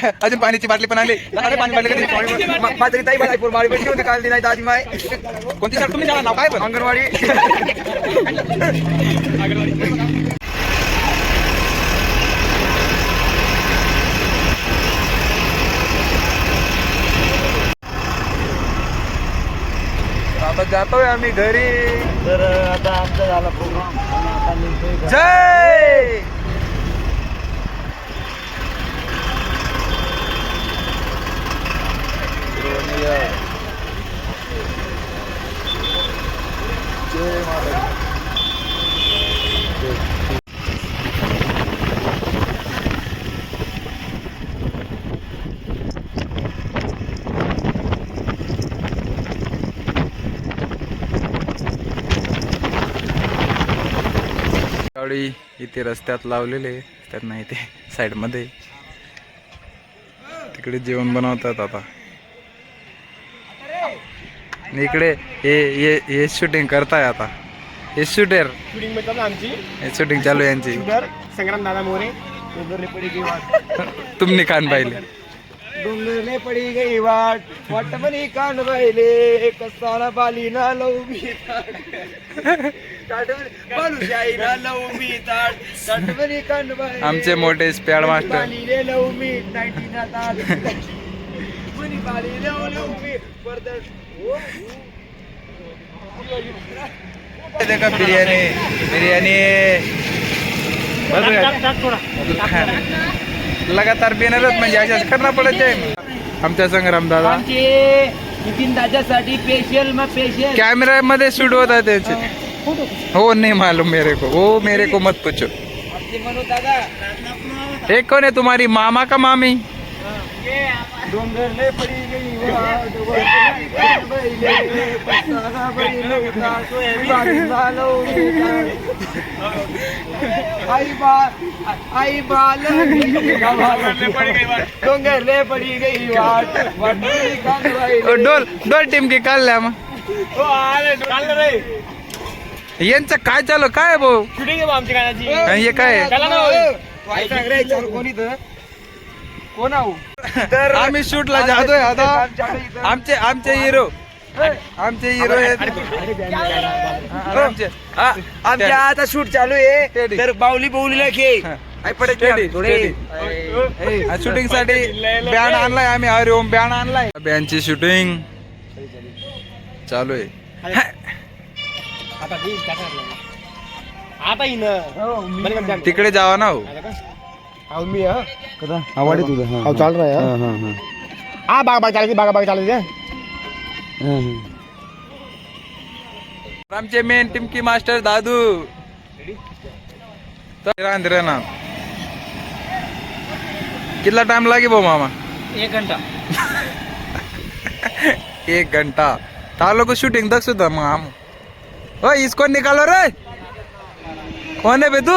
अजून पाण्याची बाटली पण आणली. अरे पाणी बाटली कधी माझी ताई मला माळी भेटली होती काल नाही दाजी माय. कोणती सर तुम्ही सांगा नाव काय पण अंगणवाडी. आता जातोय आम्ही घरी. तर आता आमचा झाला प्रोग्राम आता जय माता गाडी इथे रस्त्यात लावलेले त्यांना इथे साईडमध्ये तिकडे जेवण बनवतात आता. आणि इकडे हे हे हे शूटिंग करताय आता. हे शूटर शूटिंग में चालू आमची. हे शूटिंग चालू आहे यांची. शूटर संग्राम दादा मोरे डोंगरने पडी गई वाट. तुमने कान पाहिले. डोंगरने पडी गई वाट. वाट म्हणी कान बाहिले कसाला बाली ना लव मी ना आमचे मोठे स्पॅड मास्टर लव मी नाईन्टी ना ताट. बाली लव लव मी देखा बिर्याणी बिर्याणी. लगातार बिनरच म्हणजे अशाच करणं पडत आमच्या संग्राम दादा. आमचे नितीन दादासाठी स्पेशल मग स्पेशल कॅमेरा मध्ये शूट होता त्याचे. हो नहीं मालूम मेरे को. वो मेरे को मत पूछो. एक कौन है तुम्हारी? मामा का मामी? डोंगरले पडी गई. आई बा आई बाल डोंगरले पडी गई वाट. डोल डोल टीम की काढल्या मग हो, आले, चाललं रे. यांचं काय चालू काय भाऊ शूटिंग आहे बा आमच्या गाण्याची हे काय हो. कोण इथं? कोण आहो तर आम्ही शूटला जातोय आता. आमचे आमचे हिरो आमचे हिरो आहेत. आमचे हा, आमच्या आता शूट चालू आहे. Steady. तर बावली बावलीला हा. Steady, थोडे. steady. शूटिंगसाठी बँड आणलाय आम्ही. हरिओम बँड आणलाय. बँडची शूटिंग चालू आहे. आता येईन. जाण. तिकडे जावा ना हो. अहो, मी हा? आवड तुझं अहो, चाल रहा है हा? बाग बाग चालायची बागा बाग चालायची आमचे मेन टिमकी मास्टर दादू. तर रांधरे ना. कितना टाइम लागे भाऊ मामा? एक घंटा. एक घंटा. तालो को शूटिंग दख सुद्धा मग ओ इसको निकालो रे. कौन है बे तू?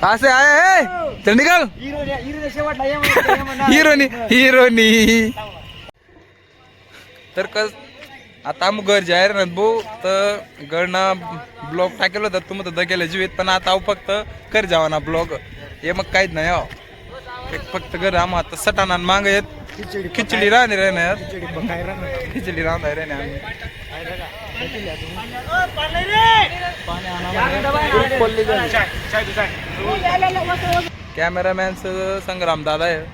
कहाँ से आया है? म्हणा. हिरोनी हिरोनी तर कस आता आम घर जाहीर ना भाऊ. तर घरनं ब्लॉग टाकेल होता. तुम्ही तर दगेला जीवित पण आता फक्त कर जावा ना ब्लॉग हे मग काहीच नाही हो एक फक्त घर आम आता सटाना मांग येत. खिचडी राहणे राहणार? खिचडी राहणार राहणे कॅमेरामॅन संग्राम दादा आहे.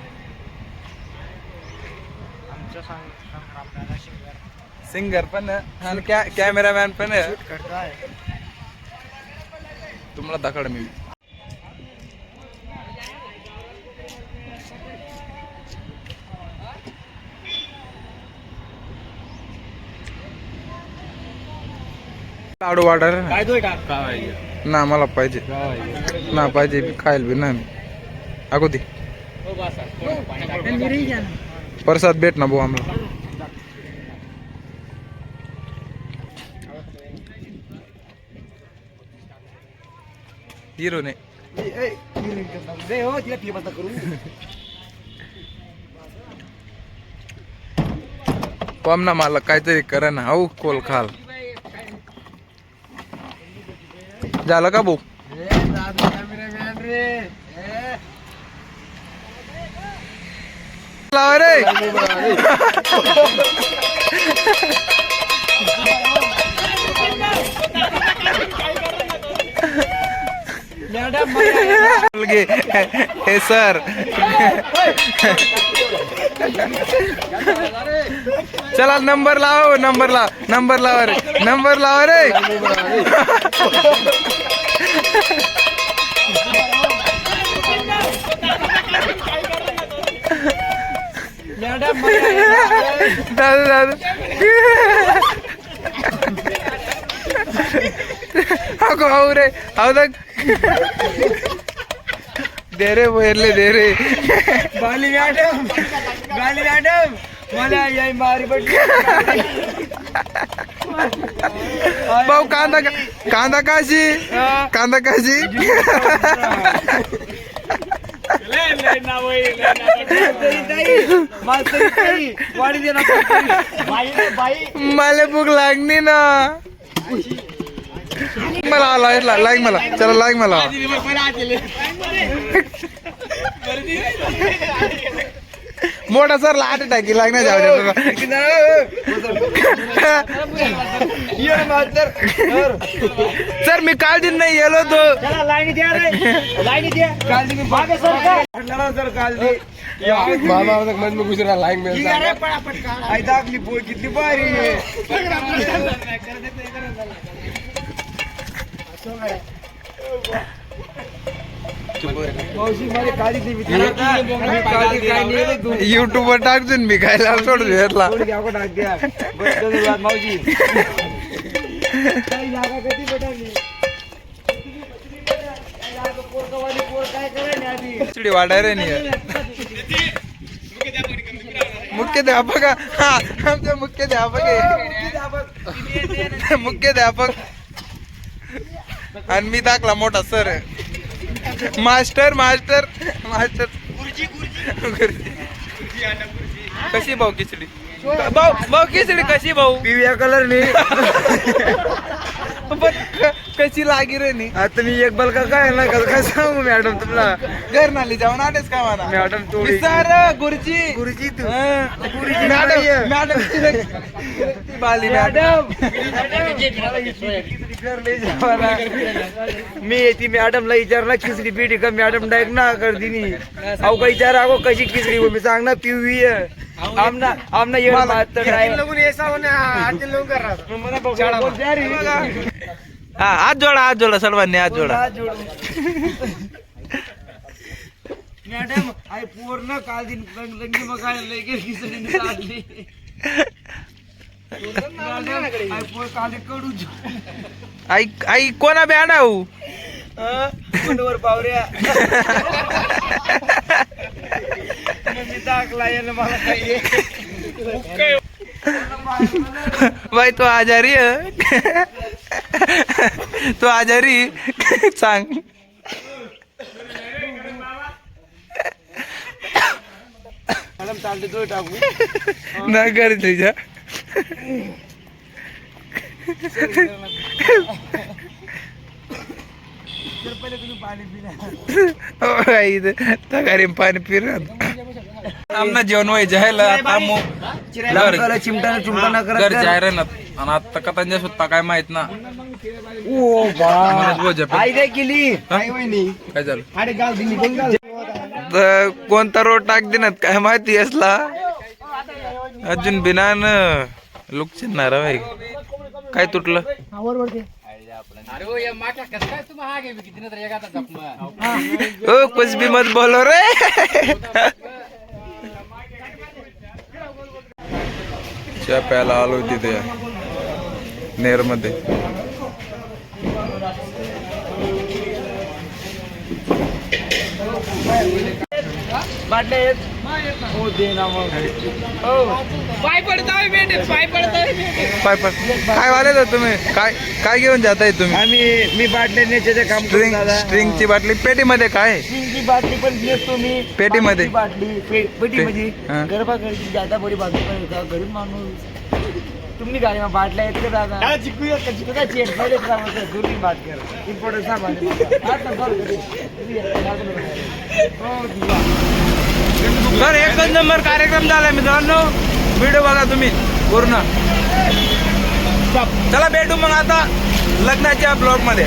सिंगर. पण आहे आणि कॅ कॅमेरामॅन पण आहे. तुम्हाला दाखड मी. लाडू काय का ना मला पाहिजे. ना पाहिजे खायला बी ना अगो दे प्रसाद भेट ना भाऊ आम्हाला. हिरो ने ना मला काहीतरी करा ना हो कोल खाल. झालं का भाऊ? ए, दादू कॅमेरामॅन रे ए. लावा रे मॅडम मला- मुलगी हे सर। चला नंबर लावा नंबर लावा नंबर लावा रे नंबर लावा रे। दादा दादा अगो हाऊ रे हाऊ दग दे रे बोरले दे रे बाली मॅडम बाली मॅडम मला याय मारी पडली भाऊ कांदा कांदा काशी. कांदा काशी मास्तरी ताई, मास्तरी ताई, वाढी दे ना मास्तरी. मला भूक लागली ना. मला लाईक लाईक मला. चला लाईक मला. मोठा सर लाट टाकी लागणार जाऊ सर. सर मी काल दिन नाही गेलो तो चला द्या रे काल सर काल मामा गुजरा लाइन में आई दाखली किती भारी आहे. युट्यूब वर टाकतो मी खायला सोडून घेतला. मावशी काय खिचडी वाटाय रे नाही मुख्याध्यापक हा आमचे मुख्याध्यापक आहे. मुख्याध्यापक आणि मी टाकला मोठा सर मास्टर मास्टर मास्टर. गुरुजी कशी भाऊ खिचडी? भाऊ भाऊ खिचडी कशी भाऊ? पिवळ्या कलरने. पण क- कशी लागी रे नी? आता मी एक बलका काय ना काय सांगू मॅडम तुम्हाला घर नाली जाऊन आलेस का म्हणा मॅडम थोडी सर गुरुजी. गुरुजी तू. गुरुजी मॅडम. मॅडम ती ती बाली मॅडम. मी येते मॅडमला विचारला खिचडी पिठी का? मॅडम डायरेक्ट ना करते नी. अहो का विचार अगो कशी खिचडी मी सांग ना आहे. आमना आमना मारतं driver. मला बघ- बोल द्या रे. हा हात जोडा हात जोडा सर्वांनी हात जोडा हात जोडून. मॅडम आई पूर्ण काल दिन लंगी मग काय लगेच खिचडी चालली मॅडम, आई पोर काल कडू आई आई कोणा बॅना हो कोंडवर पावऱ्या मी टाकला यानं मला काही बाई तो आजारी आहे तो आजारी. सांग. मॅडम चालते कर तुझ्या तगारी पाणी पिरत. आमना जेवण व्हाय जायला आता आमो. घर चिमटाना चुमटाना घर जायला ना. आणि आता कथांच्या सुद्धा काय माहीत ना ओ बा मनोज भाऊ जपे. आई काय हा? झालं? तर कोणता रोड टाक देणार काय माहिती असला? अजून बिनान लुक चिन्हार भाई काय तुटलं? ओ कुछ भी मत बोलो रे. चहा प्यायला आलो तिथे नेर बाटल्या आहेत हो दे ना मग. हो. पाय पाय काय वाले तुम्ही? काय काय घेऊन जाताय तुम्ही? आम्ही मी बाटल्या नेच्याचं काम स्ट्रिंग स्ट्रिंगची बाटली. पेटीमध्ये काय? स्ट्रिंगची बाटली पण नेतो मी पेटीमध्ये? बाटली. पे- पेटीमध्ये. हा. गरबा घरची जाता बरी बाजू गरीब माणूस. तुम्ही गाडी में बाटल्या आहेत का दादा? तुझा चेटमध्ये दूरबी बात कर. इम्पॉर्टंट सामान आहे माझा. हात नको करू. तुम्ही एकटा लागून बघा. हो, दिवा. सर एकच नंबर कार्यक्रम झाला मित्रांनो. व्हिडिओ बघा तुम्ही पूर्ण. चला भेटू मग आता लग्नाच्या ब्लॉगमध्ये.